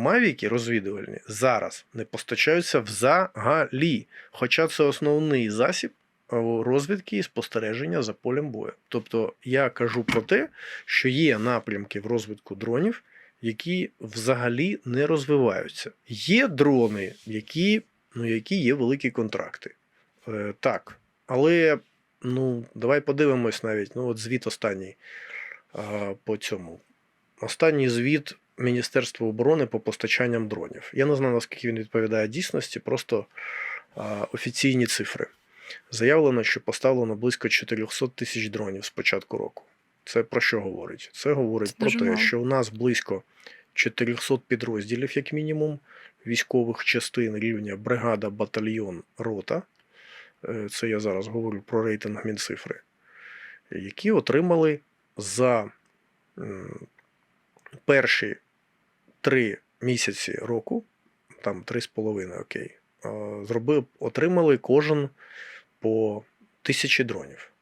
Мавіки розвідувальні зараз не постачаються взагалі, хоча це основний засіб е, розвідки і спостереження за полем бою. Тобто я кажу про те, що є напрямки в розвитку дронів, які взагалі не розвиваються. Є дрони, які, ну, які є великі контракти. Е, так, але ну, давай подивимось навіть. Ну, от звіт останній а, по цьому. Останній звіт Міністерства оборони по постачанням дронів. Я не знаю, наскільки він відповідає дійсності, просто а, офіційні цифри. Заявлено, що поставлено близько 400 тисяч дронів з початку року. Це про що говорить? Це говорить Це про те, мало. що у нас близько 400 підрозділів, як мінімум, військових частин рівня бригада, батальйон, рота. Е, Це я зараз говорю про рейтинг Мінцифри, які отримали за перші три місяці року, там три з половиною, окей, зробив, отримали кожен по тисячі дронів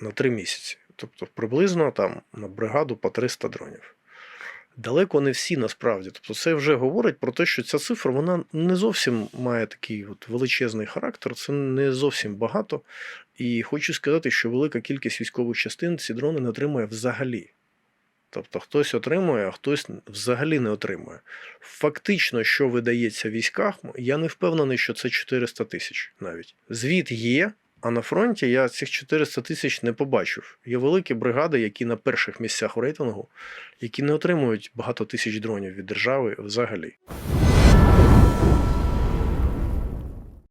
на три місяці. Тобто приблизно там на бригаду по 300 дронів. Далеко не всі насправді. Тобто, це вже говорить про те, що ця цифра вона не зовсім має такий от величезний характер, це не зовсім багато. І хочу сказати, що велика кількість військових частин ці дрони не отримує взагалі. Тобто хтось отримує, а хтось взагалі не отримує. Фактично, що видається військах, я не впевнений, що це 400 тисяч навіть. Звіт є, а на фронті я цих 400 тисяч не побачив. Є великі бригади, які на перших місцях у рейтингу, які не отримують багато тисяч дронів від держави взагалі.